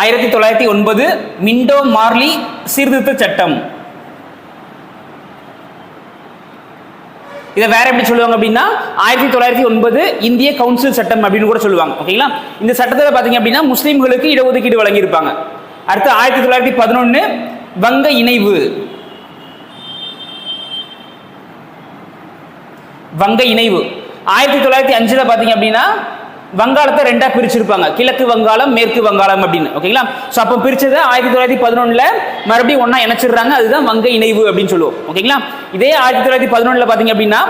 ஆயிரத்தி தொள்ளாயிரத்தி ஒன்பது மிண்டோ மார்லி சீர்திருத்த சட்டம். இதை வேற எப்படி சொல்லுவாங்க அப்படின்னா ஆயிரத்தி தொள்ளாயிரத்தி ஒன்பது இந்திய கவுன்சில் சட்டம் அப்படின்னு கூட சொல்லுவாங்க ஓகேங்களா இந்த சட்டத்தில் பார்த்தீங்க அப்படின்னா முஸ்லீம்களுக்கு இடஒதுக்கீடு வழங்கியிருப்பாங்க. அடுத்து ஆயிரத்தி தொள்ளாயிரத்தி பதினொன்று வங்க இணைவு. வங்க இணைவு. ஆயிரத்தி தொள்ளாயிரத்தி அஞ்சில் பார்த்தீங்க அப்படின்னா வங்காளத்தை ரெண்டா பிரிச்சிருப்பாங்க. கிழக்கு வங்காளம் மேற்கு வங்காளம் அப்படின்னு. ஓகேங்களா? ஸோ அப்போ பிரிச்சதை ஆயிரத்தி தொள்ளாயிரத்தி பதினொன்றில் மறுபடியும் ஒன்றா இணைச்சிடுறாங்க. அதுதான் வங்க இணைவு அப்படின்னு சொல்லுவோம். ஓகேங்களா? இதே ஆயிரத்தி தொள்ளாயிரத்தி பதினொன்றில் பார்த்தீங்க அப்படின்னா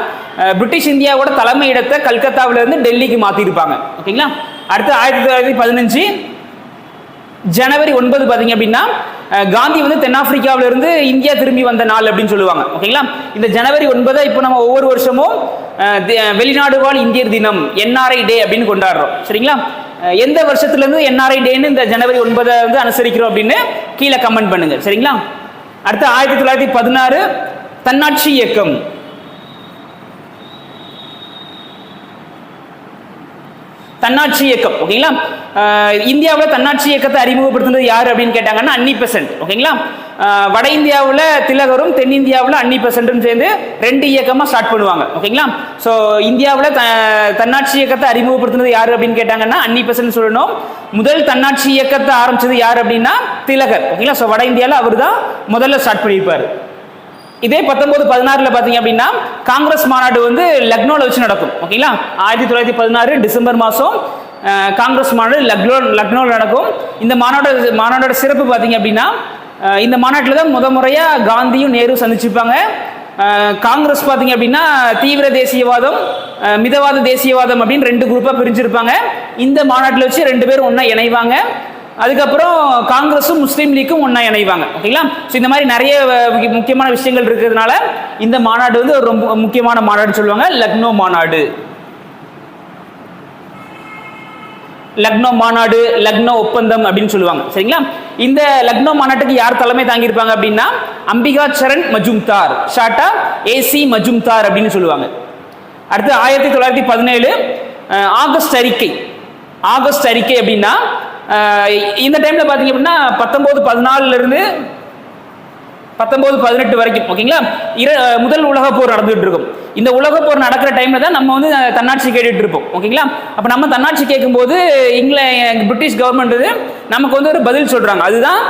பிரிட்டிஷ் இந்தியாவோட தலைமையிடத்தை கல்கத்தாவுல இருந்து டெல்லிக்கு மாற்றிருப்பாங்க ஓகேங்களா? அடுத்து ஆயிரத்தி தொள்ளாயிரத்தி பதினஞ்சு ஜனவரி ஒன்பது பார்த்தீங்க அப்படின்னா காந்தி வந்து தென்னாப்பிரிக்காவிலிருந்து இந்தியா திரும்பி வந்த நாள் அப்படின்னு சொல்லுவாங்க. ஓகேங்களா? இந்த ஜனவரி ஒன்பதை இப்போ நம்ம ஒவ்வொரு வருஷமும் வெளிநாடு வாழ் இந்தியர் தினம் என்ஆர்ஐ டே அப்படின்னு கொண்டாடுறோம். சரிங்களா? எந்த வருஷத்துலேருந்து என்ஆர்ஐ டேன்னு இந்த ஜனவரி ஒன்பதை வந்து அனுசரிக்கிறோம் அப்படின்னு கீழே கமெண்ட் பண்ணுங்க. சரிங்களா? அடுத்து ஆயிரத்தி தொள்ளாயிரத்தி பதினாறு தன்னாட்சி இயக்கம். தன்னாட்சி இயக்கம் ஓகேங்களா? இந்தியாவில் தன்னாட்சி இயக்கத்தை அறிமுகப்படுத்தினது யார் அப்படின்னு கேட்டாங்கன்னா அன்னி பெசன்ட் ஓகேங்களா? வட இந்தியாவில் திலகரும் தென்னிந்தியாவில் அன்னி பெசன்ட்டும் சேர்ந்து ரெண்டு இயக்கமாக ஸ்டார்ட் பண்ணுவாங்க ஓகேங்களா? ஸோ இந்தியாவில் த தன்னாட்சி இயக்கத்தை அறிமுகப்படுத்தினது யார் அப்படின்னு கேட்டாங்கன்னா அன்னி பெசன்ட் சொல்லணும். முதல் தன்னாட்சி இயக்கத்தை ஆரம்பிச்சது யார் அப்படின்னா திலகர் ஓகேங்களா? ஸோ வட இந்தியாவில் அவர் தான் முதல்ல ஸ்டார்ட் பண்ணியிருப்பார். இதே பத்தொன்பது பதினாறுல பாத்தீங்க அப்படின்னா காங்கிரஸ் மாநாடு வந்து லக்னோல வச்சு நடக்கும். ஓகேங்களா? ஆயிரத்தி தொள்ளாயிரத்தி பதினாறு டிசம்பர் மாதம் காங்கிரஸ் மாநாடு லக்னோ லக்னோவில் நடக்கும். இந்த மாநாடு மாநாடோட சிறப்பு பார்த்தீங்க அப்படின்னா இந்த மாநாட்டில் தான் முத முறையாக காந்தியும் நேரு சந்திச்சுப்பாங்க காங்கிரஸ் பார்த்தீங்க அப்படின்னா தீவிர தேசியவாதம் மிதவாத தேசியவாதம் அப்படின்னு ரெண்டு குரூப்பாக பிரிஞ்சிருப்பாங்க. இந்த மாநாட்டில் வச்சு ரெண்டு பேரும் ஒன்றா இணைவாங்க. அதுக்கப்புறம் காங்கிரஸும் முஸ்லீம் லீக்கும் ஒன்றா இணைவாங்க. ஓகேங்களா? ஸோ இந்த மாதிரி நிறைய முக்கியமான விஷயங்கள் இருக்கிறதுனால இந்த மாநாடு வந்து ஒரு ரொம்ப முக்கியமான மாநாடு சொல்லுவாங்க. லக்னோ மாநாடு. லக்னோ மாநாடு லக்னோ ஒப்பந்தம் அப்படின்னு சொல்லுவாங்க. சரிங்களா? இந்த லக்னோ மாநாட்டுக்கு யார் தலைமை தாங்கியிருப்பாங்க அப்படின்னா அம்பிகா சரண் மஜும்தார். ஷார்ட்டா ஏசி மஜும்தார் அப்படின்னு சொல்லுவாங்க. அடுத்து ஆயிரத்தி தொள்ளாயிரத்தி பதினேழு ஆகஸ்ட் அறிக்கை. ஆகஸ்ட் அறிக்கை அப்படின்னா இந்த டைம்ல பாத்தீங்க அப்படின்னா பத்தொன்பது பதினாலுல இருந்து பத்தொன்பது பதினெட்டு வரைக்கும் ஓகேங்களா? இர முதல் உலக போர் நடந்துகிட்டு இருக்கும் இந்த உலக போர் நடக்கிற டைம்ல தான் நம்ம வந்து தன்னாட்சி கேட்டுட்டு இருப்போம் ஓகேங்களா? அப்போ நம்ம தன்னாட்சி கேட்கும்போது இங்கில பிரிட்டிஷ் கவர்மெண்ட் நமக்கு வந்து ஒரு பதில் சொல்றாங்க. அதுதான்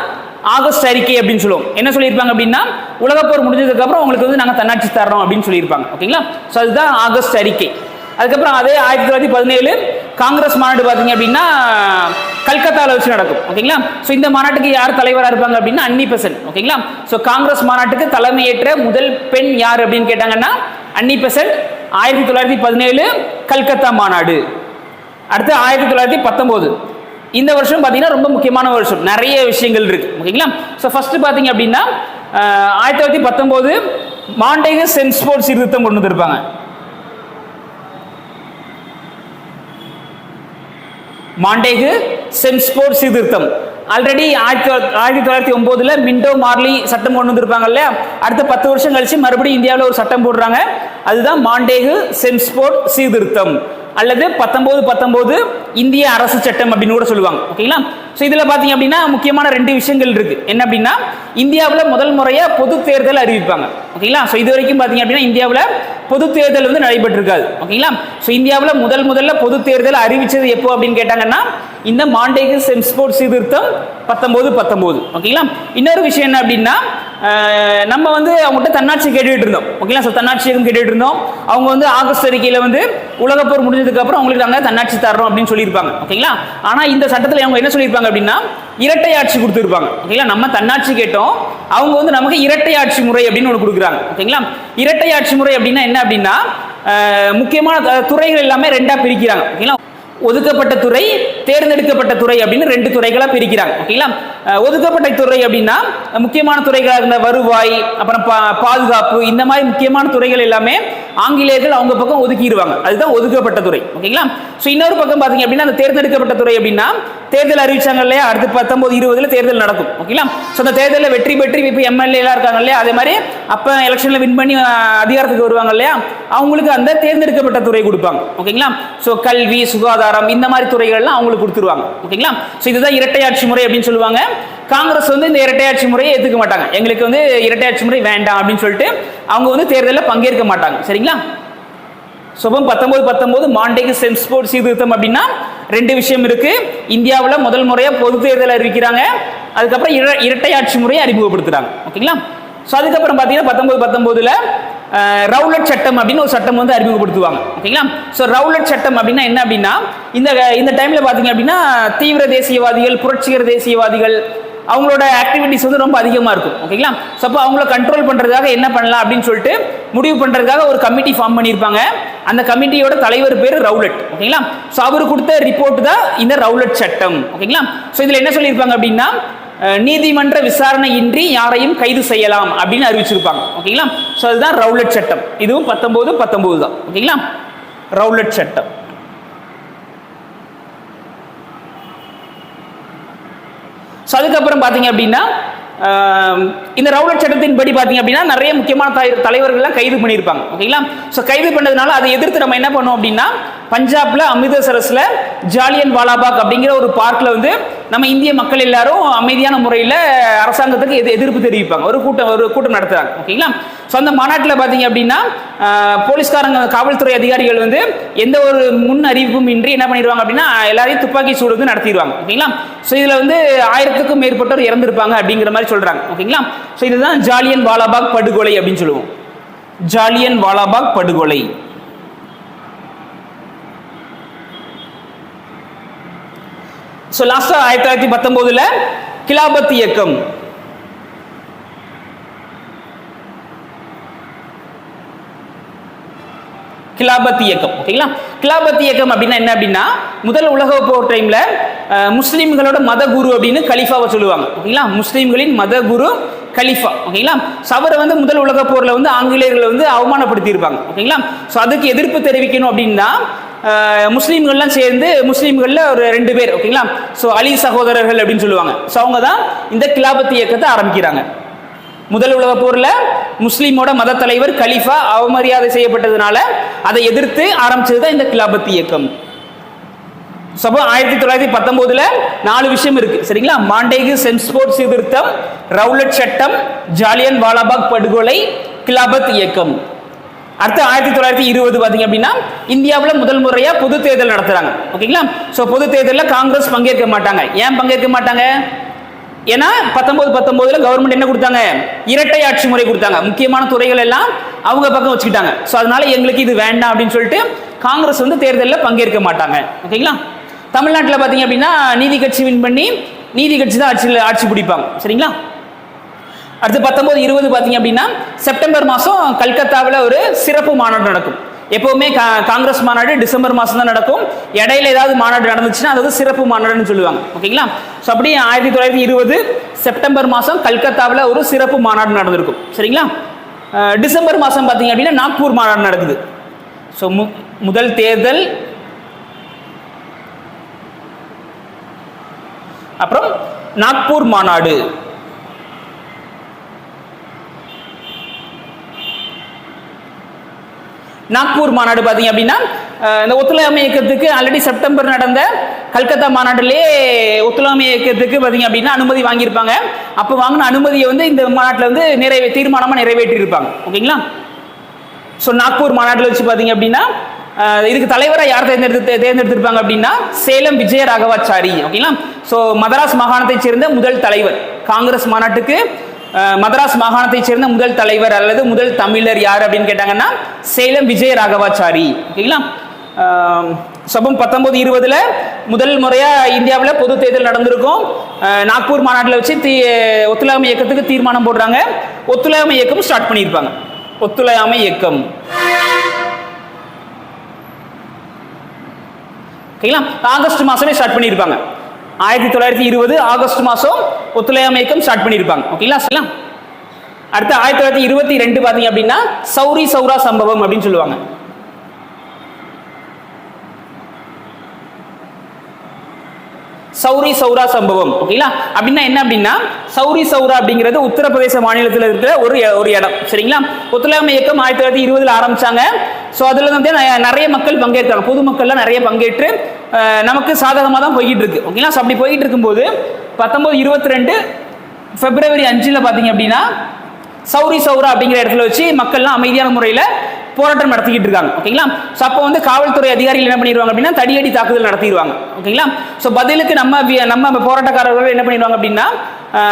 ஆகஸ்ட் அறிக்கை அப்படின்னு சொல்லுவோம். என்ன சொல்லியிருப்பாங்க அப்படின்னா உலகப்போர் போர் முடிஞ்சதுக்கு அப்புறம் உங்களுக்கு வந்து நாங்கள் தன்னாட்சி தரோம் அப்படின்னு சொல்லியிருப்பாங்க ஓகேங்களா? ஸோ அதுதான் ஆகஸ்ட் அறிக்கை. அதுக்கப்புறம் அதே ஆயிரத்தி தொள்ளாயிரத்தி பதினேழு காங்கிரஸ் மாநாடு பார்த்தீங்க அப்படின்னா கல்கத்தாவில் வச்சு நடக்கும் ஓகேங்களா? ஸோ இந்த மாநாட்டுக்கு யார் தலைவராக இருப்பாங்க அப்படின்னா அன்னி பெசன் ஓகேங்களா? ஸோ காங்கிரஸ் மாநாட்டுக்கு தலைமையேற்ற முதல் பெண் யார் அப்படின்னு கேட்டாங்கன்னா அன்னி பெசன் ஆயிரத்தி தொள்ளாயிரத்தி பதினேழு கல்கத்தா மாநாடு. அடுத்து ஆயிரத்தி தொள்ளாயிரத்தி பத்தொம்போது. இந்த வருஷம் பார்த்தீங்கன்னா ரொம்ப முக்கியமான வருஷம். நிறைய விஷயங்கள் இருக்கு ஓகேங்களா? ஸோ ஃபர்ஸ்ட் பார்த்தீங்க அப்படின்னா ஆயிரத்தி தொள்ளாயிரத்தி பத்தொம்போது மாண்டேக சென்ஸ்போர்ட் சீர்திருத்தம் கொண்டு வந்திருப்பாங்க. மாண்டேகு சென்ஸ்போர்ட் சீர்திருத்தம். ஆல்ரெடி ஆயிரத்தி தொள்ளாயிரத்தி ஆயிரத்தி தொள்ளாயிரத்தி ஒம்போதுல மின்டோ மார்லி சட்டம் கொண்டு வந்திருப்பாங்க இல்லையா? அடுத்த பத்து வருஷம் கழிச்சு மறுபடியும் இந்தியாவில் ஒரு சட்டம் போடுறாங்க. அதுதான் மாண்டேகு சென்ஸ்போர்ட் சீர்திருத்தம். அல்லது பத்தொன்பது பத்தொன்பது இந்திய அரசு சட்டம் அப்படின்னு கூட சொல்லுவாங்க. ஓகேங்களா ஸோ இதில் பார்த்தீங்க அப்படின்னா முக்கியமான ரெண்டு விஷயங்கள் இருக்கு. என்ன அப்படின்னா இந்தியாவில் முதல் முறையாக பொது தேர்தல் அறிவிப்பாங்க. ஓகேங்களா ஸோ இது வரைக்கும் பார்த்தீங்க அப்படின்னா இந்தியாவில் பொது தேர்தல் வந்து நடைபெற்றிருக்காது. ஓகேங்களா? ஸோ இந்தியாவில் முதல் முதல்ல பொது தேர்தல் அறிவிச்சது எப்போ அப்படின்னு கேட்டாங்கன்னா இந்த மாண்டேகு சென்ஸ்போர்ட் சீர்திருத்தம் பத்தொம்போது பத்தொம்போது. ஓகேங்களா? இன்னொரு விஷயம் என்ன அப்படின்னா நம்ம வந்து அவங்ககிட்ட தன்னாட்சி கேட்டுட்டு இருந்தோம். ஓகேங்களா? ஸோ தன்னாட்சி எதுவும் கேட்டுட்டு இருந்தோம். அவங்க வந்து ஆகஸ்ட் அறிக்கையில் வந்து உலகப்போர் முடிஞ்சதுக்கு அப்புறம் அவங்களுக்கு நாங்கள் தன்னாட்சி தர்றோம் அப்படின்னு சொல்லியிருப்பாங்க. ஓகேங்களா? ஆனால் இந்த சட்டத்தில் அவங்க என்ன சொல்லியிருப்பாங்க அப்படின்னா இரட்டை ஆட்சி கொடுத்துருப்பாங்க. ஓகேங்களா? நம்ம தன்னாட்சி கேட்டோம். அவங்க வந்து நமக்கு இரட்டை ஆட்சி முறை அப்படின்னு ஒன்று கொடுக்குறாங்க. ஓகேங்களா? இரட்டை ஆட்சி முறை அப்படின்னா என்ன அப்படின்னா முக்கியமான துறைகள் எல்லாமே ரெண்டாக பிரிக்கிறாங்க. ஓகேங்களா? ஒதுக்கப்பட்ட துறை தேர்ந்தெடுக்கப்பட்ட துறை அப்படின்னு ரெண்டு துறைகளாக பிரிக்கிறாங்க ஓகேங்களா ஒதுக்கப்பட்ட துறை அப்படின்னா முக்கியமான துறைகளாக இருந்த வருவாய் அப்புறம் பா- பாதுகாப்பு இந்த மாதிரி முக்கியமான துறைகள் எல்லாமே ஆங்கிலேயர்கள் அவங்க பக்கம் ஒதுக்கிடுவாங்க. அதுதான் ஒதுக்கப்பட்ட துறை. ஓகேங்களா? ஸோ இன்னொரு பக்கம் பார்த்தீங்க அப்படின்னா அந்த தேர்ந்தெடுக்கப்பட்ட துறை அப்படின்னா தேர்தல் அறிவிச்சாங்க இல்லையா? அடுத்து பத்தொன்பது இருபதுல தேர்தல் நடக்கும். ஓகேங்களா? ஸோ அந்த தேர்தலில் வெற்றி பெற்று இப்போ எம்எல்ஏ எல்லாம் இருக்காங்க இல்லையா? அதே மாதிரி அப்போ எலெக்ஷனில் வின் பண்ணி அதிகாரத்துக்கு வருவாங்க இல்லையா? அவங்களுக்கு அந்த தேர்ந்தெடுக்கப்பட்ட துறை கொடுப்பாங்க. ஓகேங்களா? ஸோ கல்வி சுகாதாரம் இந்த மாதிரி துறைகள்லாம் அவங்களுக்கு கொடுத்துருவாங்க. ஓகேங்களா? ஸோ இதுதான் இரட்டையாட்சி முறை அப்படின்னு சொல்லுவாங்க. காங்கிரஸ் வந்து இந்த இரட்டையாட்சி முறையை ஏற்றுக்க மாட்டாங்க. எங்களுக்கு வந்து இரட்டையாட்சி முறை வேண்டாம் அப்படின்னு சொல்லிட்டு அவங்க வந்து தேர்தலில் பங்கேற்க மாட்டாங்க. சரிங்களா? சுபம் பத்தொன்பது பத்தொன்பது மாண்டேக்கு சென்ஸ்போர்ட் சீர்திருத்தம் அப்படின்னா ரெண்டு விஷயம் இருக்கு. இந்தியாவில் முதல் முறையாக பொது தேர்தல் அறிவிக்கிறாங்க. அதுக்கப்புறம் இர இரட்டையாட்சி முறையை அறிமுகப்படுத்துறாங்க. ஓகேங்களா? ஸோ அதுக்கப்புறம் பார்த்தீங்கன்னா பத்தொன்பது பத்தொன்பதுல ரவுலட் சட்டம் அப்படின்னு ஒரு சட்டம் வந்து அறிமுகப்படுத்துவாங்க. ஓகேங்களா? ஸோ ரவுலட் சட்டம் அப்படின்னா என்ன அப்படின்னா இந்த இந்த டைமில் பார்த்தீங்க அப்படின்னா தீவிர தேசியவாதிகள் புரட்சிகர தேசியவாதிகள் அவங்களோட ஆக்டிவிட்டிஸ் வந்து ரொம்ப அதிகமாக இருக்கும். ஓகேங்களா ஸோ அப்போ அவங்கள கண்ட்ரோல் பண்ணுறதுக்காக என்ன பண்ணலாம் அப்படின்னு சொல்லிட்டு முடிவு பண்ணுறதுக்காக ஒரு கமிட்டி ஃபார்ம் பண்ணியிருப்பாங்க. அந்த கமிட்டியோட தலைவர் பேர் ரவுலட். ஓகேங்களா ஸோ அவர் கொடுத்த ரிப்போர்ட் தான் இந்த ரவுலட் சட்டம். ஓகேங்களா ஸோ இதில் என்ன சொல்லியிருப்பாங்க அப்படின்னா நீதிமன்ற விசாரணை இன்றி யாரையும் கைது செய்யலாம் அப்படின்னு அறிவிச்சிருப்பாங்க. ஓகேங்களா ஸோ அதுதான் ரவுலட் சட்டம். இதுவும் பத்தொம்போது பத்தொம்போது தான். ஓகேங்களா ரவுலட் சட்டம். ஸோ அதுக்கப்புறம் பார்த்தீங்க அப்படின்னா இந்த ரவுலட் சட்டத்தின் படி பார்த்தீங்க அப்படின்னா நிறைய முக்கியமான தலைவர்கள்லாம் கைது பண்ணியிருப்பாங்க. ஓகேங்களா? ஸோ கைது பண்ணதுனால அதை எதிர்த்து நம்ம என்ன பண்ணோம் அப்படின்னா பஞ்சாப்ல அமிர்தசரஸ்ல ஜாலியன் வாலாபாக் அப்படிங்கிற ஒரு பார்க்ல வந்து நம்ம இந்திய மக்கள் எல்லாரும் அமைதியான முறையில் அரசாங்கத்துக்கு எதிர்ப்பு தெரிவிப்பாங்க. ஒரு கூட்டம் ஒரு கூட்டம் நடத்துறாங்க. ஓகேங்களா? ஸோ அந்த மாநாட்டில் பார்த்தீங்க அப்படின்னா போலீஸ்காரங்க காவல்துறை அதிகாரிகள் வந்து எந்த ஒரு முன் அறிவிப்பும் இன்றி என்ன பண்ணிடுவாங்க அப்படின்னா எல்லாரையும் துப்பாக்கி சூடு வந்து நடத்திடுவாங்க. ஓகேங்களா? ஸோ இதில் வந்து ஆயிரத்துக்கும் மேற்பட்டோர் இறந்திருப்பாங்க அப்படிங்கிற மாதிரி சொல்கிறாங்க ஓகேங்களா? ஸோ இதுதான் ஜாலியன் வாலாபாக் படுகொலை அப்படின்னு சொல்லுவோம். ஜாலியன் வாலாபாக் படுகொலை. ஸோ லாஸ்ட்டாக ஆயிரத்தி தொள்ளாயிரத்தி பத்தொம்போதில் கிலாபத் இயக்கம். கிலாபத் இயக்கம் ஓகேங்களா கிலாபத் இயக்கம் அப்படின்னா என்ன அப்படின்னா முதல் உலக போர் டைம்ல முஸ்லீம்களோட மத குரு அப்படின்னு கலிஃபாவை சொல்லுவாங்க ஓகேங்களா முஸ்லீம்களின் மத குரு கலிஃபா ஓகேங்களா ஸோ அவரை வந்து முதல் உலக போர்ல வந்து ஆங்கிலேயர்களை வந்து அவமானப்படுத்தியிருப்பாங்க ஓகேங்களா ஸோ அதுக்கு எதிர்ப்பு தெரிவிக்கணும் அப்படின்னா முஸ்லீம்கள்லாம் சேர்ந்து முஸ்லீம்களில் ஒரு ரெண்டு பேர் ஓகேங்களா ஸோ அலி சகோதரர்கள் அப்படின்னு சொல்லுவாங்க. ஸோ அவங்க தான் இந்த கிலாபத் இயக்கத்தை ஆரம்பிக்கிறாங்க. முதல் உலக போர்ல முஸ்லீமோட மத தலைவர் கலிஃபா அவமரியாதை செய்யப்பட்டதுனால அதை எதிர்த்து ஆரம்பிச்சது தான் இந்த கிலாபத் இயக்கம். சபோ ஆயிரத்தி தொள்ளாயிரத்தி பத்தொன்பதுல நாலு விஷயம் இருக்கு. சரிங்களா? மாண்டேகு சென்ஸ்போர்ட் சீர்திருத்தம் ரவுலட் சட்டம் ஜாலியன் வாலாபாக் படுகொலை கிலாபத் இயக்கம். அடுத்து ஆயிரத்தி தொள்ளாயிரத்தி இருபது பார்த்தீங்க அப்படின்னா இந்தியாவில் முதல் முறையாக பொது தேர்தல் நடத்துகிறாங்க ஓகேங்களா? ஸோ பொது தேர்தலில் காங்கிரஸ் பங்கேற்க மாட்டாங்க. ஏன் பங்கேற்க மாட்டாங்க? ஏன்னா பத்தொன்பது பத்தொன்பதுல கவர்மெண்ட் என்ன கொடுத்தாங்க? இரட்டை ஆட்சி முறை கொடுத்தாங்க. முக்கியமான துறைகள் எல்லாம் அவங்க பக்கம் வச்சுக்கிட்டாங்க. ஸோ அதனால எங்களுக்கு இது வேண்டாம் அப்படின்னு சொல்லிட்டு காங்கிரஸ் வந்து தேர்தலில் பங்கேற்க மாட்டாங்க. ஓகேங்களா? தமிழ்நாட்டில் பார்த்தீங்க அப்படின்னா நீதி கட்சி வின் பண்ணி நீதி கட்சி தான் ஆட்சியில் ஆட்சி பிடிப்பாங்க. சரிங்களா? அடுத்து பத்தொன்பது இருபது பார்த்தீங்க அப்படின்னா செப்டம்பர் மாதம் கல்கத்தாவில் ஒரு சிறப்பு மாநாடு நடக்கும். எப்பவுமே கா- காங்கிரஸ் மாநாடு டிசம்பர் மாதம் தான் நடக்கும். இடையில ஏதாவது மாநாடு நடந்துச்சுன்னா அது வந்து சிறப்பு மாநாடுன்னு சொல்லுவாங்க. ஓகேங்களா? ஸோ அப்படி ஆயிரத்தி தொள்ளாயிரத்தி இருபது செப்டம்பர் மாதம் கல்கத்தாவில் ஒரு சிறப்பு மாநாடு நடந்திருக்கும் சரிங்களா? டிசம்பர் மாதம் பார்த்தீங்க அப்படின்னா நாக்பூர் மாநாடு நடக்குது. ஸோ மு முதல் தேர்தல். அப்புறம் நாக்பூர் மாநாடு. நாக்பூர் மாநாடு பார்த்தீங்க அப்படின்னா இந்த ஒத்துழையாமை இயக்கத்துக்கு ஆல்ரெடி செப்டம்பர் நடந்த கல்கத்தா மாநாட்டிலே ஒத்துழையாமை இயக்கத்துக்கு பார்த்தீங்க அப்படின்னா அனுமதி வாங்கியிருப்பாங்க. அப்போ வாங்கின அனுமதியை வந்து இந்த மாநாட்டில் வந்து நிறைவே தீர்மானமாக நிறைவேற்றியிருப்பாங்க. ஓகேங்களா? ஸோ நாக்பூர் மாநாட்டில் வச்சு பார்த்தீங்க அப்படின்னா இதுக்கு தலைவராக யார் தேர்ந்தெடுத்து தேர்ந்தெடுத்திருப்பாங்க அப்படின்னா சேலம் விஜய ராகவாச்சாரி ஓகேங்களா? ஸோ மதராஸ் மாகாணத்தைச் சேர்ந்த முதல் தலைவர் காங்கிரஸ் மாநாட்டுக்கு மதராஸ் மாகாணத்தைச் சேர்ந்த முதல் தலைவர் அல்லது முதல் தமிழர் யார் அப்படின்னு கேட்டாங்கன்னா சேலம் விஜய ராகவாச்சாரி. ஓகேங்களா சபம் பத்தொன்பது இருபதுல முதல் முறையாக இந்தியாவில் பொது தேர்தல் நடந்திருக்கும். நாக்பூர் மாநாட்டில் வச்சு தீ ஒத்துழையாமை இயக்கத்துக்கு தீர்மானம் போடுறாங்க. ஒத்துழையாமை இயக்கம் ஸ்டார்ட் பண்ணியிருப்பாங்க. ஒத்துழையாமை இயக்கம். ஓகேங்களா ஆகஸ்ட் மாதமே ஸ்டார்ட் பண்ணியிருப்பாங்க. ஆயிரத்தி தொள்ளாயிரத்தி இருபது ஆகஸ்ட் மாதம் ஒத்துழையாமை இயக்கம் ஸ்டார்ட் பண்ணியிருப்பாங்க. ஓகேங்களா சரிங்களா? அடுத்து ஆயிரத்தி தொள்ளாயிரத்தி இருபத்தி ரெண்டு பார்த்தீங்க அப்படின்னா சௌரி சௌரா சம்பவம் அப்படின்னு சொல்லுவாங்க. சௌரி சௌரா சம்பவம் ஓகேங்களா அப்படின்னா என்ன அப்படின்னா சௌரி சௌரா அப்படிங்கிறது உத்தரப்பிரதேச மாநிலத்தில் இருக்கிற ஒரு ஒரு இடம் சரிங்களா? ஒத்துழையாமை இயக்கம் ஆயிரத்தி தொள்ளாயிரத்தி இருபதுல ஆரம்பிச்சாங்க. ஸோ அதில் வந்து நிறைய மக்கள் பங்கேற்றாங்க. பொதுமக்கள்லாம் நிறைய பங்கேற்று நமக்கு சாதகமாக தான் போய்கிட்டு இருக்கு ஓகேங்களா ஸோ அப்படி போய்கிட்டு இருக்கும்போது பத்தொன்பது இருபத்தி ரெண்டு பிப்ரவரி அஞ்சில் பார்த்தீங்க அப்படின்னா சௌரி சௌரா அப்படிங்கிற இடத்துல வச்சு மக்கள்லாம் அமைதியான முறையில் போராட்டம் நடத்திக்கிட்டு இருக்காங்க. ஓகேங்களா? ஸோ அப்போ வந்து காவல்துறை அதிகாரிகள் என்ன பண்ணிடுவாங்க அப்படின்னா தடியடி தாக்குதல் நடத்திடுவாங்க ஓகேங்களா? ஸோ பதிலுக்கு நம்ம நம்ம போராட்டக்காரர்கள் என்ன பண்ணிடுவாங்க அப்படின்னா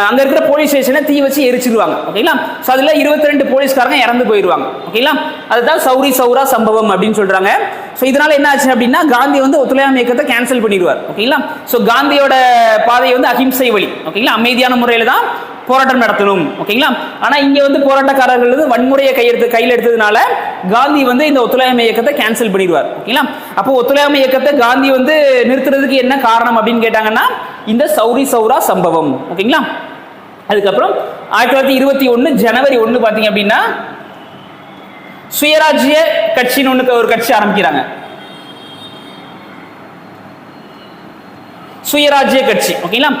அங்கே இருக்கிற போலீஸ் ஸ்டேஷனை தீ வச்சு எரிச்சிருவாங்க. ஓகேங்களா? ஸோ அதில் இருபத்தி ரெண்டு போலீஸ்காரங்க இறந்து போயிடுவாங்க. ஓகேங்களா? அதுதான் சௌரி சௌரா சம்பவம் அப்படின்னு சொல்கிறாங்க ஸோ இதனால் என்ன ஆச்சு அப்படின்னா காந்தி வந்து ஒத்துழையாமை இயக்கத்தை கேன்சல் பண்ணிடுவார். ஓகேங்களா? ஸோ காந்தியோட பாதை வந்து அஹிம்சை வழி. ஓகேங்களா? அமைதியான முறையில் தான் போராட்டம் நடத்தணும். ஓகேங்களா? ஆனா இங்க வந்து போராட்டக்காரர்கள் வந்து வன்முறையை கையெடுத்து கையில் எடுத்ததுனால காந்தி வந்து இந்த ஒத்துழையாமை இயக்கத்தை கேன்சல் பண்ணிடுவார். ஓகேங்களா? அப்போ ஒத்துழையாமை இயக்கத்தை காந்தி வந்து நிறுத்துறதுக்கு என்ன காரணம் அப்படின்னு கேட்டாங்கன்னா இந்த சௌரி சௌரா சம்பவம். ஓகேங்களா? அதுக்கப்புறம் ஆயிரத்தி தொள்ளாயிரத்தி இருபத்தி ஒன்று ஜனவரி ஒன்று பார்த்தீங்க அப்படின்னா சுயராஜ்ய கட்சின்னு ஒன்று ஒரு கட்சி ஆரம்பிக்கிறாங்க. சுயராஜ்ய கட்சி. ஓகேங்களா?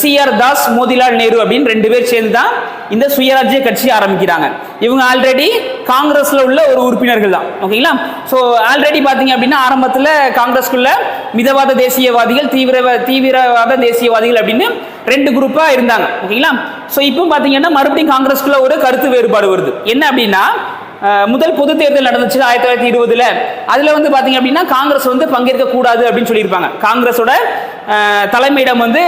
சிஆர் தாஸ் மோதிலால் நேரு அப்படின்னு ரெண்டு பேர் சேர்ந்து தான் இந்த சுயராஜ்ய கட்சி ஆரம்பிக்கிறாங்க. இவங்க ஆல்ரெடி காங்கிரஸ்ல உள்ள ஒரு உறுப்பினர்கள் தான். ஓகேங்களா? ஸோ ஆல்ரெடி பார்த்தீங்க அப்படின்னா ஆரம்பத்தில் காங்கிரஸ்குள்ள மிதவாத தேசியவாதிகள் தீவிர தீவிரவாத தேசியவாதிகள் அப்படின்னு ரெண்டு குரூப்பாக இருந்தாங்க. ஓகேங்களா? ஸோ இப்போ பார்த்தீங்கன்னா மறுபடியும் காங்கிரஸ்குள்ள ஒரு கருத்து வேறுபாடு வருது. என்ன அப்படின்னா முதல் பொது தேர்தல் நடந்துச்சு ஆயிரத்தி தொள்ளாயிரத்தி இருபதுல அதுல வந்து பாத்தீங்க அப்படின்னா காங்கிரஸ் வந்து பங்கேற்க கூடாது அப்படின்னு சொல்லியிருப்பாங்க. காங்கிரஸோட தலைமையிடம் வந்து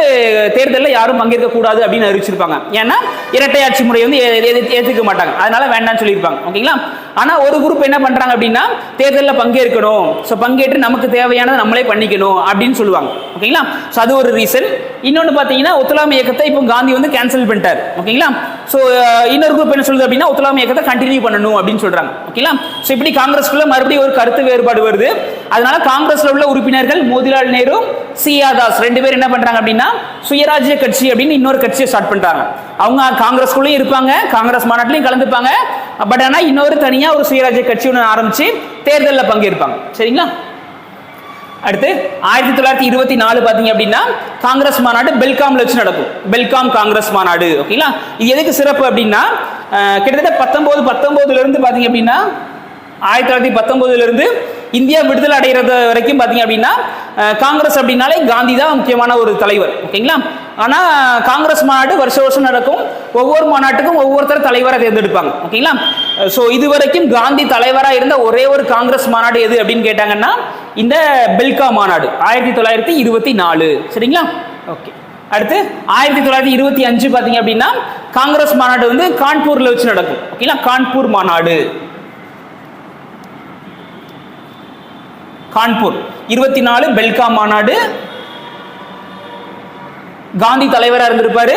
தேர்தலில் யாரும் பங்கேற்க கூடாது அப்படின்னு அறிவிச்சிருப்பாங்க. ஏன்னா இரட்டையாட்சி முறை வந்து ஏற்றுக்க மாட்டாங்க. அதனால வேண்டாம்னு சொல்லியிருப்பாங்க. ஓகேங்களா? ஆனால் ஒரு குரூப் என்ன பண்ணுறாங்க அப்படின்னா தேர்தலில் பங்கேற்கணும். ஸோ பங்கேற்று நமக்கு தேவையானதை நம்மளே பண்ணிக்கணும் அப்படின்னு சொல்லுவாங்க. ஓகேங்களா ஸோ அது ஒரு ரீசன் இன்னொன்று பார்த்தீங்கன்னா ஒத்துழையாமை இயக்கத்தை இப்போ காந்தி வந்து கேன்சல் பண்ணிட்டார். ஓகேங்களா ஸோ இன்னொரு குரூப் என்ன சொல்லுது அப்படின்னா ஒத்துழையாமை இயக்கத்தை கண்டினியூ பண்ணணும் அப்படின்னு சொல்கிறாங்க ஓகேங்களா ஸோ இப்படி காங்கிரஸ்குள்ள மறுபடியும் ஒரு கருத்து வேறுபாடு வருது. அதனால காங்கிரஸ்ல உள்ள உறுப்பினர்கள் மோதிலால் நேரு சியா தாஸ் ரெண்டு பேர் என்ன பண்றாங்க அப்படின்னா சுயராஜ்ய கட்சி அப்படின்னு இன்னொரு கட்சியை ஸ்டார்ட் பண்றாங்க அவங்க காங்கிரஸ்குள்ளேயும் இருப்பாங்க காங்கிரஸ் மாநாட்டிலையும் கலந்துப்பாங்க. பட் ஆனா இன்னொரு தனியா ஒரு சுயராஜ்ய கட்சி ஒன்று ஆரம்பிச்சு தேர்தலில் பங்கேற்பாங்க. சரிங்களா? அடுத்து ஆயிரத்தி தொள்ளாயிரத்தி இருபத்தி நாலு பார்த்தீங்க அப்படின்னா காங்கிரஸ் மாநாடு பெல்காம்ல வச்சு நடக்கும். பெல்காம் காங்கிரஸ் மாநாடு ஓகேங்களா? இது எதுக்கு சிறப்பு அப்படின்னா கிட்டத்தட்ட பத்தொன்பது பத்தொன்பதுல இருந்து பார்த்தீங்க அப்படின்னா ஆயிரத்தி தொள்ளாயிரத்தி பத்தொன்பதுல இருந்து இந்தியா விடுதலை அடைகிறது வரைக்கும் பார்த்தீங்க அப்படின்னா காங்கிரஸ் அப்படின்னாலே காந்தி தான் முக்கியமான ஒரு தலைவர் ஓகேங்களா? ஆனா காங்கிரஸ் மாநாடு வருஷ வருஷம் நடக்கும். ஒவ்வொரு மாநாட்டுக்கும் ஒவ்வொருத்தர் தலைவரை தேர்ந்தெடுப்பாங்க. ஓகேங்களா? ஸோ இது வரைக்கும் காந்தி தலைவராக இருந்த ஒரே ஒரு காங்கிரஸ் மாநாடு எது அப்படின்னு கேட்டாங்கன்னா இந்த பெல்கா மாநாடு ஆயிரத்தி தொள்ளாயிரத்தி இருபத்தி நாலு. சரிங்களா? ஓகே. அடுத்து ஆயிரத்தி தொள்ளாயிரத்தி இருபத்தி அஞ்சு பார்த்தீங்க அப்படின்னா காங்கிரஸ் மாநாடு வந்து கான்பூரில் வச்சு நடக்கும். ஓகேங்களா? கான்பூர் மாநாடு. கான்பூர் இருபத்தி நாலு பெல்கா மாநாடு. காந்தி தலைவராக இருந்திருப்பாரு.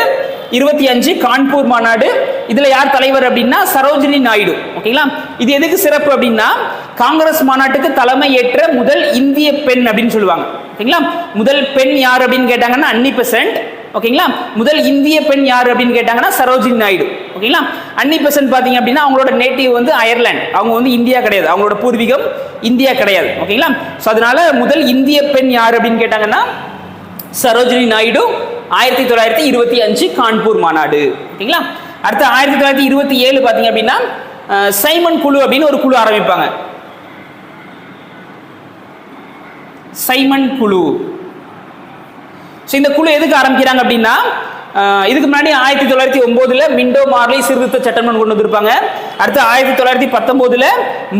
இருபத்தி அஞ்சு கான்பூர் மாநாடு. இதுல யார் தலைவர் அப்படின்னா சரோஜினி நாயுடு. ஓகேங்களா? இது எதுக்கு சிறப்பு அப்படின்னா காங்கிரஸ் மாநாட்டுக்கு தலைமை ஏற்ற முதல் இந்திய பெண் அப்படின்னு சொல்லுவாங்க. ஓகேங்களா? முதல் பெண் யார் அப்படின்னு கேட்டாங்கன்னா அன்னி பெசன்ட். ஓகேங்களா? முதல் இந்திய பெண் யார் அப்படின்னு கேட்டாங்கன்னா சரோஜினி நாயுடு. ஓகேங்களா? அன்னி பெசன்ட் பாத்தீங்க அப்படின்னா அவங்களோட நேட்டிவ் வந்து அயர்லாந்து. அவங்க வந்து இந்தியா கிடையாது. அவங்களோட பூர்வீகம் இந்தியா கிடையாது. ஓகேங்களா? ஸோ அதனால முதல் இந்திய பெண் யார் அப்படின்னு கேட்டாங்கன்னா சரோஜினி நாயுடு ஆயிரத்தி தொள்ளாயிரத்தி இருபத்தி அஞ்சு கான்பூர் மாநாடு. ஓகேங்களா? அடுத்து ஆயிரத்தி தொள்ளாயிரத்தி இருபத்தி ஏழு பார்த்தீங்க அப்படின்னா சைமன் குழு அப்படின்னு ஒரு குழு ஆரம்பிப்பாங்க. சைமன் குழு. ஸோ இந்த குழு எதுக்கு ஆரம்பிக்கிறாங்க அப்படின்னா இதுக்கு முன்னாடி ஆயிரத்தி தொள்ளாயிரத்தி ஒன்பதுல மிண்டோ மார்லி சீர்திருத்த சட்டம் ஒன்று கொண்டு வந்திருப்பாங்க. அடுத்து ஆயிரத்தி தொள்ளாயிரத்தி பத்தொன்பதுல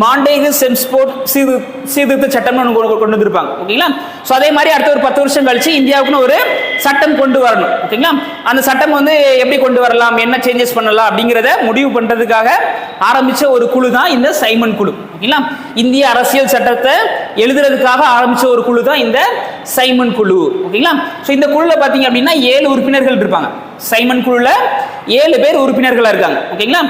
மாண்டேகு செம்ஸ்போர்ட் சீர் சீர்திருத்த சட்டம் கொண்டு கொண்டு வந்திருப்பாங்க. ஓகேங்களா? ஸோ அதே மாதிரி அடுத்த ஒரு பத்து வருஷம் கழிச்சு இந்தியாவுக்குன்னு ஒரு சட்டம் கொண்டு வரணும். ஓகேங்களா? அந்த சட்டம் வந்து எப்படி கொண்டு வரலாம்? என்ன சேஞ்சஸ் பண்ணலாம்? அப்படிங்கிறத முடிவு பண்ணுறதுக்காக ஆரம்பித்த ஒரு குழு தான் இந்த சைமன் குழு. ஓகேங்களா? இந்திய அரசியல் சட்டத்தை எழுதுறதுக்காக ஆரம்பித்த ஒரு குழு தான் இந்த சைமன் குழு. ஓகேங்களா? ஸோ இந்த குழுல பார்த்தீங்க அப்படின்னா ஏழு உறுப்பினர்கள் இருப்பாங்க. சைமன் குழுல ஏழு பேர் உறுப்பினர்களாக இருக்காங்க. ஓகேங்களா?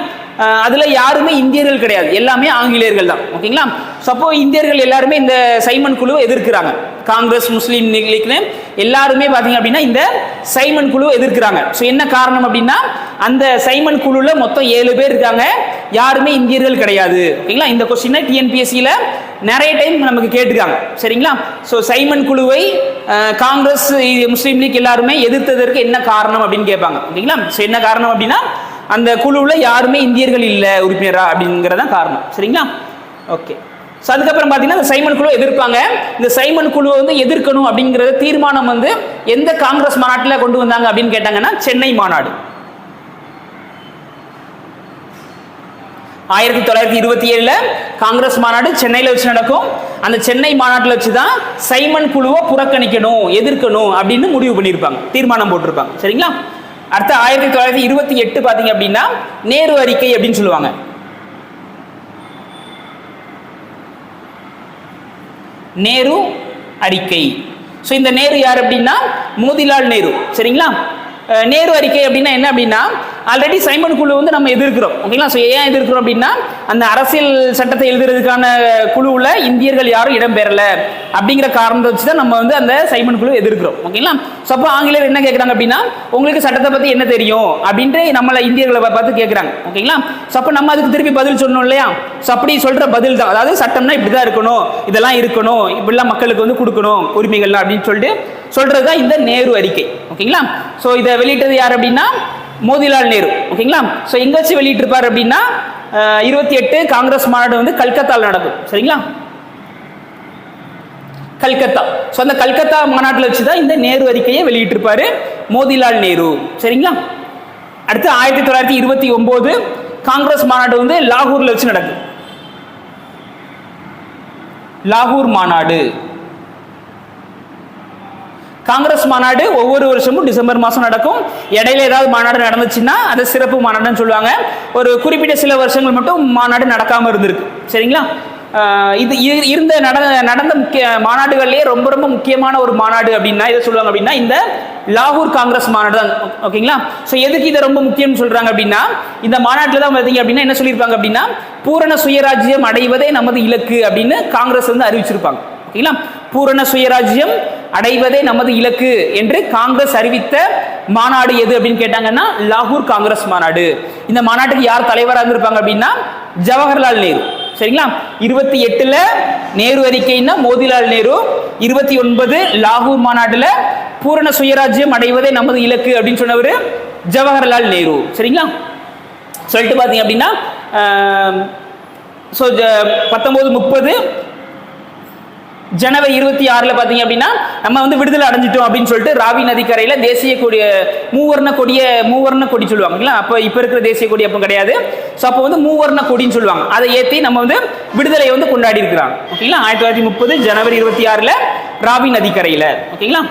அதில் யாருமே இந்தியர்கள் கிடையாது. எல்லாமே ஆங்கிலேயர்கள் தான். ஓகேங்களா? சப்போ இந்தியர்கள் எல்லாருமே இந்த சைமன் குழுவை எதிர்க்கிறாங்க. காங்கிரஸ் முஸ்லீம் லீக்னு எல்லாருமே பார்த்தீங்க அப்படின்னா இந்த சைமன் குழு எதிர்க்கிறாங்க. ஸோ என்ன காரணம் அப்படின்னா அந்த சைமன் குழுல மொத்தம் ஏழு பேர் இருக்காங்க. யாருமே இந்தியர்கள் கிடையாது. ஓகேங்களா? இந்த கொஸ்டினை டிஎன்பிஎஸ்சியில் நிறைய டைம் நமக்கு கேட்டிருக்காங்க. சரிங்களா? ஸோ சைமன் குழுவை காங்கிரஸ் இது முஸ்லீம் லீக் எல்லாருமே எதிர்த்ததற்கு என்ன காரணம் அப்படின்னு கேட்பாங்க. ஓகேங்களா? ஸோ என்ன காரணம் அப்படின்னா அந்த குழுவில் யாருமே இந்தியர்கள் இல்லை உறுப்பினரா அப்படிங்கிறதான் காரணம். சரிங்களா? ஓகே ஸோ அதுக்கப்புறம் பார்த்தீங்கன்னா இந்த சைமன் குழு எதிர்ப்பாங்க. இந்த சைமன் குழுவை வந்து எதிர்க்கணும் அப்படிங்கிறத தீர்மானம் வந்து எந்த காங்கிரஸ் மாநாட்டில் கொண்டு வந்தாங்க அப்படின்னு கேட்டாங்கன்னா சென்னை மாநாடு. ஆயிரத்தி தொள்ளாயிரத்தி இருபத்தி ஏழில் காங்கிரஸ் மாநாடு சென்னையில் வச்சு நடக்கும். அந்த சென்னை மாநாட்டில் வச்சு தான் சைமன் குழுவை புறக்கணிக்கணும் எதிர்க்கணும் அப்படின்னு முடிவு பண்ணியிருப்பாங்க. தீர்மானம் போட்டிருப்பாங்க. சரிங்களா? அடுத்து ஆயிரத்தி தொள்ளாயிரத்தி இருபத்தி எட்டு பார்த்தீங்க அப்படின்னா நேரு அறிக்கை அப்படின்னு சொல்லுவாங்க. நேரு அறிக்கை. ஸோ இந்த நேரு யார் அப்படின்னா மோதிலால் நேரு. சரிங்களா? நேரு அறிக்கை அப்படின்னா என்ன அப்படின்னா ஆல்ரெடி சைமன் குழு வந்து நம்ம எதிர்க்கிறோம். ஓகேங்களா ஸோ ஏன் எதிர்க்கிறோம் அப்படின்னா அந்த அரசியல் சட்டத்தை எழுதுறதுக்கான குழுவில் இந்தியர்கள் யாரும் இடம்பெறல அப்படிங்கிற காரணத்தை வச்சு தான் நம்ம வந்து அந்த சைமன் குழு எதிர்க்கிறோம். ஓகேங்களா ஸோ அப்போ ஆங்கிலேயர் என்ன கேட்குறாங்க அப்படின்னா உங்களுக்கு சட்டத்தை பற்றி என்ன தெரியும்? அப்படின்ட்டு நம்மளை இந்தியர்களை பார்த்து கேட்குறாங்க ஓகேங்களா ஸோ அப்போ நம்ம அதுக்கு திருப்பி பதில் சொல்லணும் இல்லையா? ஸோ அப்படி சொல்கிற பதில் தான் அதாவது சட்டம்னா இப்படி தான் இருக்கணும். இதெல்லாம் இருக்கணும். இப்படிலாம் மக்களுக்கு வந்து கொடுக்கணும். உரிமைகள்லாம் அப்படின்னு சொல்லிட்டு சொல்கிறது தான் இந்த நேரு அறிக்கை. ஓகேங்களா? ஸோ இதை வெளியிட்டது யார் அப்படின்னா? மோதிலால் நேரு. ஓகேங்களா? ஸோ எங்க வச்சு வெளியிட்டிருப்பார் அப்படின்னா இருபத்தி எட்டு காங்கிரஸ் மாநாடு வந்து கல்கத்தாவில் நடக்கும். சரிங்களா? கல்கத்தா. ஸோ அந்த கல்கத்தா மாநாட்டில் வச்சு தான் இந்த நேரு அறிக்கையை வெளியிட்டிருப்பாரு மோதிலால் நேரு. சரிங்களா? அடுத்து ஆயிரத்தி தொள்ளாயிரத்தி இருபத்தி ஒன்பது காங்கிரஸ் மாநாடு வந்து லாகூரில் வச்சு நடக்கும் லாகூர் மாநாடு. காங்கிரஸ் மாநாடு ஒவ்வொரு வருஷமும் டிசம்பர் மாதம் நடக்கும். இடையில ஏதாவது மாநாடு நடந்துச்சுன்னா அது சிறப்பு மாநாடுன்னு சொல்லுவாங்க. ஒரு குறிப்பிட்ட சில வருஷங்கள் மட்டும் மாநாடு நடக்காமல் இருந்திருக்கு. சரிங்களா? இது இரு- இருந்த நடந்த நடந்த முக்கிய மாநாடுகள்லேயே ரொம்ப ரொம்ப முக்கியமான ஒரு மாநாடு அப்படின்னா இதை சொல்லுவாங்க அப்படின்னா இந்த லாகூர் காங்கிரஸ் மாநாடு தான். ஓகேங்களா? ஸோ எதுக்கு இதை ரொம்ப முக்கியம்னு சொல்கிறாங்க அப்படின்னா இந்த மாநாட்டில் தான் பார்த்தீங்க அப்படின்னா என்ன சொல்லியிருப்பாங்க அப்படின்னா பூரண சுயராஜ்யம் அடைவதே நமது இலக்கு அப்படின்னு காங்கிரஸ் வந்து அறிவிச்சிருப்பாங்க. ஓகேங்களா? பூரண சுயராஜ்யம் அடைவதே நமது இலக்கு என்று காங்கிரஸ் அறிவித்த மாநாடு எது அப்படின்னு கேட்டாங்கன்னா லாகூர் காங்கிரஸ் மாநாடு. இந்த மாநாட்டுக்கு யார் தலைவராக இருந்திருப்பாங்க அப்படின்னா ஜவஹர்லால் நேரு. சரிங்களா? இருபத்தி எட்டுல நேரு அறிக்கைன்னா மோதிலால் நேரு. இருபத்தி ஒன்பது லாகூர் மாநாட்டில் பூரண சுயராஜ்யம் அடைவதே நமது இலக்கு அப்படின்னு சொன்னவர் ஜவஹர்லால் நேரு. சரிங்களா? சொல்லிட்டு பார்த்தீங்க அப்படின்னா ஸோ பத்தொம்போது முப்பது ஜனவரி இருபத்தி ஆறில் பார்த்தீங்க அப்படின்னா நம்ம வந்து விடுதலை அடைஞ்சிட்டோம் அப்படின்னு சொல்லிட்டு ராவி நதிக்கரையில் தேசிய கொடி மூவர்ண கொடிய மூவர்ண கொடி சொல்லுவாங்களா அப்போ இப்போ இருக்கிற தேசிய கொடி அப்போ கிடையாது. ஸோ அப்போ வந்து மூவர்ண கொடின்னு சொல்லுவாங்க. அதை ஏற்றி நம்ம வந்து விடுதலையை வந்து கொண்டாடி இருக்கிறாங்க. ஓகேங்களா? ஆயிரத்தி தொள்ளாயிரத்தி முப்பது ஜனவரி இருபத்தி ஆறில் ராவி நதிக்கரையில். ஓகேங்களா?